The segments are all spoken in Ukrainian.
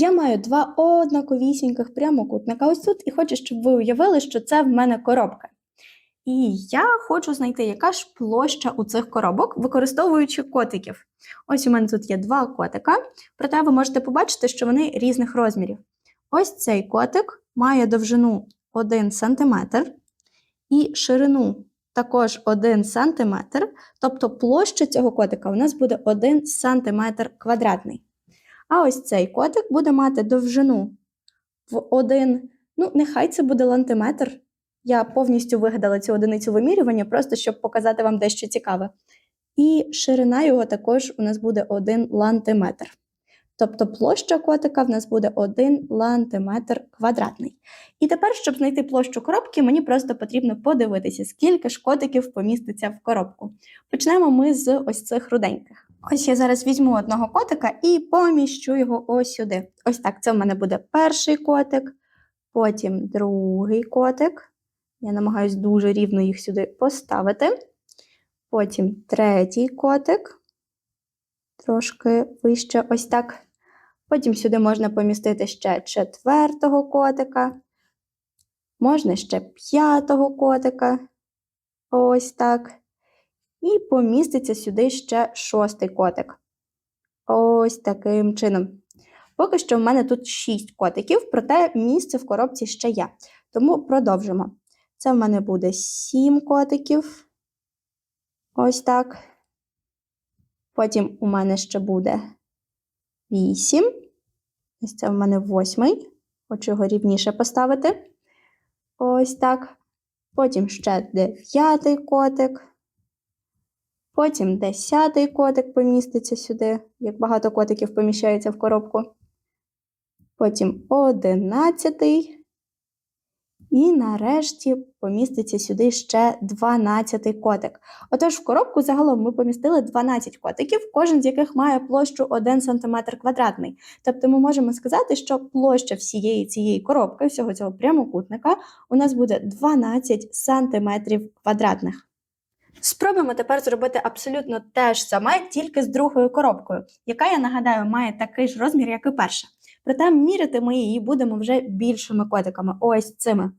Я маю два однаковісіньких прямокутника ось тут, і хочу, щоб ви уявили, що це в мене коробка. І я хочу знайти, яка ж площа у цих коробок, використовуючи котиків. Ось у мене тут є два котика, проте ви можете побачити, що вони різних розмірів. Ось цей котик має довжину 1 см і ширину також 1 см, тобто площа цього котика у нас буде 1 см квадратний. А ось цей котик буде мати довжину в 1, ну, нехай це буде лантиметр. Я повністю вигадала цю одиницю вимірювання, просто щоб показати вам дещо цікаве. І ширина його також у нас буде 1 лантиметр. Тобто площа котика в нас буде 1 лантиметр квадратний. І тепер, щоб знайти площу коробки, мені просто потрібно подивитися, скільки ж котиків поміститься в коробку. Почнемо ми з ось цих руденьких. Ось я зараз візьму одного котика і поміщу його ось сюди. Ось так, це в мене буде перший котик, потім другий котик. Я намагаюсь дуже рівно їх сюди поставити. Потім третій котик, трошки вище, ось так. Потім сюди можна помістити ще четвертого котика, можна ще п'ятого котика. Ось так. І поміститься сюди ще шостий котик. Ось таким чином. Поки що в мене тут 6 котиків, проте місце в коробці ще є. Тому продовжимо. Це в мене буде 7 котиків. Ось так. Потім у мене ще буде 8. Ось це в мене восьмий. Хочу його рівніше поставити. Ось так. Потім ще дев'ятий котик. Потім десятий котик поміститься сюди, як багато котиків поміщається в коробку. Потім одинадцятий. І нарешті поміститься сюди ще 12 котик. Отож, в коробку загалом ми помістили 12 котиків, кожен з яких має площу 1 см квадратний. Тобто ми можемо сказати, що площа всієї цієї коробки, всього цього прямокутника, у нас буде 12 см квадратних. Спробуємо тепер зробити абсолютно те ж саме, тільки з другою коробкою, яка, я нагадаю, має такий ж розмір, як і перша. Проте міряти ми її будемо вже більшими котиками, ось цими.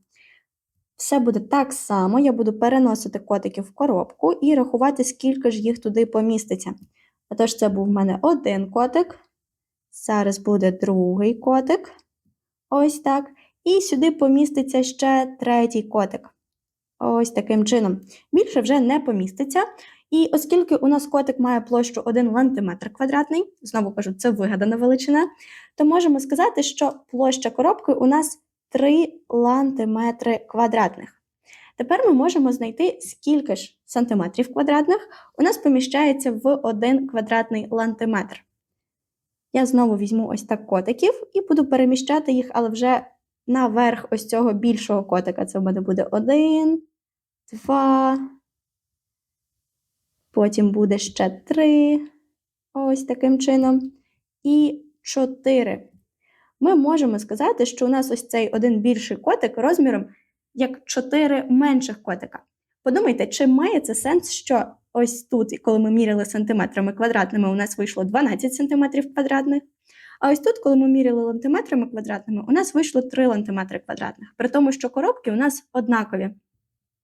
Все буде так само, я буду переносити котиків в коробку і рахувати, скільки ж їх туди поміститься. Отож, це був в мене один котик. Зараз буде другий котик. Ось так. І сюди поміститься ще третій котик. Ось таким чином. Більше вже не поміститься. І оскільки у нас котик має площу 1 лантиметр квадратний, знову кажу, це вигадана величина, то можемо сказати, що площа коробки у нас 3 лантиметри квадратних. Тепер ми можемо знайти, скільки ж сантиметрів квадратних у нас поміщається в 1 квадратний лантиметр. Я знову візьму ось так котиків і буду переміщати їх, але вже наверх ось цього більшого котика. Це в мене буде 1, 2, потім буде ще 3, ось таким чином, і 4. Ми можемо сказати, що у нас ось цей один більший котик розміром як 4 менших котика. Подумайте, чи має це сенс, що ось тут, коли ми міряли сантиметрами квадратними, у нас вийшло 12 сантиметрів квадратних, а ось тут, коли ми міряли лантиметрами квадратними, у нас вийшло 3 лантиметри квадратних, при тому, що коробки у нас однакові.